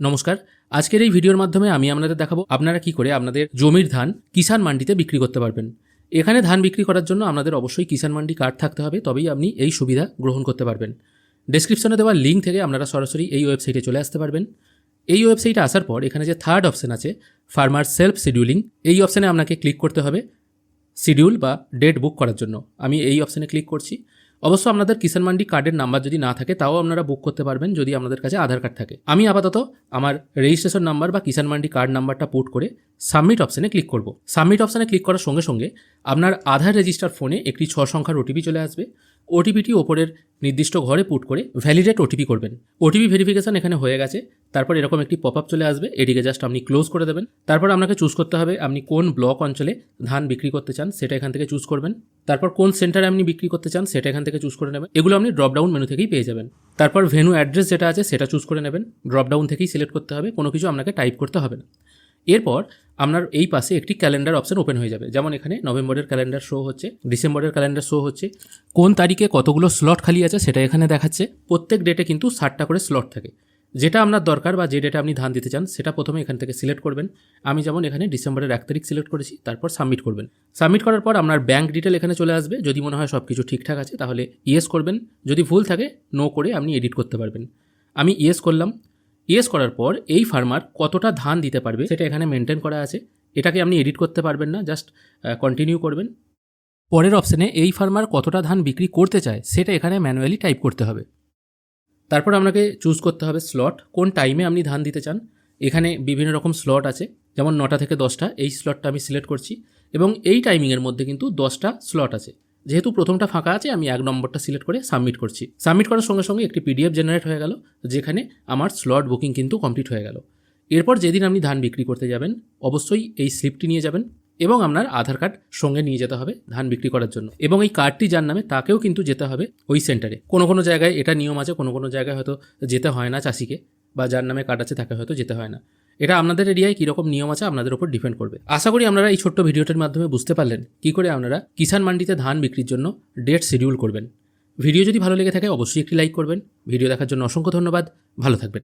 নমস্কার। আজকের এই ভিডিওর মাধ্যমে আমি আপনাদের দেখাবো আপনারা কি করে আপনাদের জমির ধান কিষাণ মান্ডিতে বিক্রি করতে পারবেন। এখানে ধান বিক্রি করার জন্য আপনাদের অবশ্যই কিষাণ মান্ডি কার্ড থাকতে হবে, তবেই আপনি এই সুবিধা গ্রহণ করতে পারবেন। ডেসক্রিপশনে দেওয়া লিঙ্ক থেকে আপনারা সরাসরি এই ওয়েবসাইটে চলে আসতে পারবেন। এই ওয়েবসাইটে আসার পর এখানে যে থার্ড অপশন আছে ফার্মার সেলফ শিডিউলিং এই অপশানে আপনাকে ক্লিক করতে হবে শিডিউল বা ডেট বুক করার জন্য। আমি এই অপশানে ক্লিক করছি। অবশ্য আপনাদের কিষাণ মান্ডি কার্ডের নাম্বার যদি না থাকে, তাও আপনারা বুক করতে পারবেন যদি আপনাদের কাছে আধার কার্ড থাকে। আমি আপাতত আমার রেজিস্ট্রেশন নাম্বার বা কিষাণ মান্ডি কার্ড নাম্বারটা পুট করে সাবমিট অপশানে ক্লিক করব। সাবমিট অপশানে ক্লিক করার সঙ্গে সঙ্গে আপনার আধার রেজিস্টার ফোনে একটি ছ সংখ্যার ওটিপি চলে আসবে। ওটিপিটি ওপরের নির্দিষ্ট ঘরে পুট করে ভ্যালিডেট ওটিপি করবেন। ওটিপি ভেরিফিকেশন এখানে হয়ে গেছে। তারপর এরকম একটি পপ আপ চলে আসবে, এটিকে জাস্ট আপনি ক্লোজ করে দেবেন। তারপর আপনাকে চুজ করতে হবে আপনি কোন ব্লক অঞ্চলে ধান বিক্রি করতে চান, সেটা এখান থেকে চুজ করবেন। তারপর কোন সেন্টারে আপনি বিক্রি করতে চান, সেটা এখান থেকে চুজ করে নেবেন। এগুলো আপনি ড্রপডাউন মেনু থেকেই পেয়ে যাবেন। তারপর ভেনু অ্যাড্রেস যেটা আছে, সেটা চুজ করে নেবেন। ড্রপডাউন থেকেই সিলেক্ট করতে হবে, কোনো কিছু আপনাকে টাইপ করতে হবে না। এরপর আপনার এই পাশে একটি ক্যালেন্ডার অপশন ওপেন হয়ে যাবে। যেমন এখানে নভেম্বরের ক্যালেন্ডার শো হচ্ছে, ডিসেম্বরের ক্যালেন্ডার শো হচ্ছে। কোন তারিখে কতগুলো স্লট খালি আছে, সেটা এখানে দেখাচ্ছে। প্রত্যেক ডেটে কিন্তু ষাটটা করে স্লট থাকে। যেটা আপনার দরকার বা যে ডেটে আপনি ধান দিতে চান, সেটা প্রথমে এখান থেকে সিলেক্ট করবেন। আমি যেমন এখানে ডিসেম্বরের এক তারিখ সিলেক্ট করেছি, তারপর সাবমিট করবেন। সাবমিট করার পর আপনার ব্যাঙ্ক ডিটেল এখানে চলে আসবে। যদি মনে হয় সব কিছু ঠিকঠাক আছে, তাহলে ইয়েস করবেন। যদি ভুল থাকে নো করে আপনি এডিট করতে পারবেন। আমি ইয়েস করলাম। ইয়েস করার পর এই ফার্মার কতটা ধান দিতে পারবে, সেটা এখানে মেনটেন করা আছে। এটাকে আপনি এডিট করতে পারবেন না জাস্ট কন্টিনিউ করবেন। পরের অপশানে এই ফার্মার কতটা ধান বিক্রি করতে চায়, সেটা এখানে ম্যানুয়ালি টাইপ করতে হবে। তারপর আপনাকে চুজ করতে হবে স্লট কোন টাইমে আপনি ধান দিতে চান। এখানে বিভিন্ন রকম স্লট আছে, যেমন নটা থেকে দশটা, এই স্লটটা আমি সিলেক্ট করছি এবং এই টাইমিংয়ের মধ্যে কিন্তু দশটা স্লট আছে। যেহেতু প্রথমটা ফাঁকা আছে, আমি এক নম্বরটা সিলেক্ট করে সাবমিট করছি। সাবমিট করার সঙ্গে সঙ্গে একটি পিডিএফ জেনারেট হয়ে গেল, যেখানে আমার স্লট বুকিং কিন্তু কমপ্লিট হয়ে গেল। এরপর যেদিন আপনি ধান বিক্রি করতে যাবেন, অবশ্যই এই স্লিপটি নিয়ে যাবেন। এবং আপনার আধার কার্ড সঙ্গে নিয়ে যেতে হবে ধান বিক্রি করার জন্য। এবং এই কার্ডটি যার নামে তাকেও কিন্তু যেতে হবে ওই সেন্টারে। কোনো কোনো জায়গায় এটা নিয়ম আছে, কোনো কোনো জায়গায় হয়তো যেতে হয় না চাষিকে বা যার নামে কার্ড আছে তাকে হয়তো যেতে হয় না। এটা আপনাদের এরিয়ায় কীরকম নিয়ম আছে আপনাদের উপর ডিপেন্ড করবে। আশা করি আপনারা এই ছোট্ট ভিডিওটির মাধ্যমে বুঝতে পারলেন কী করে আপনারা কিষাণ মান্ডিতে ধান বিক্রির জন্য ডেট শিডিউল করবেন। ভিডিও যদি ভালো লেগে থাকে, অবশ্যই একটি লাইক করবেন। ভিডিও দেখার জন্য অসংখ্য ধন্যবাদ। ভালো থাকবেন।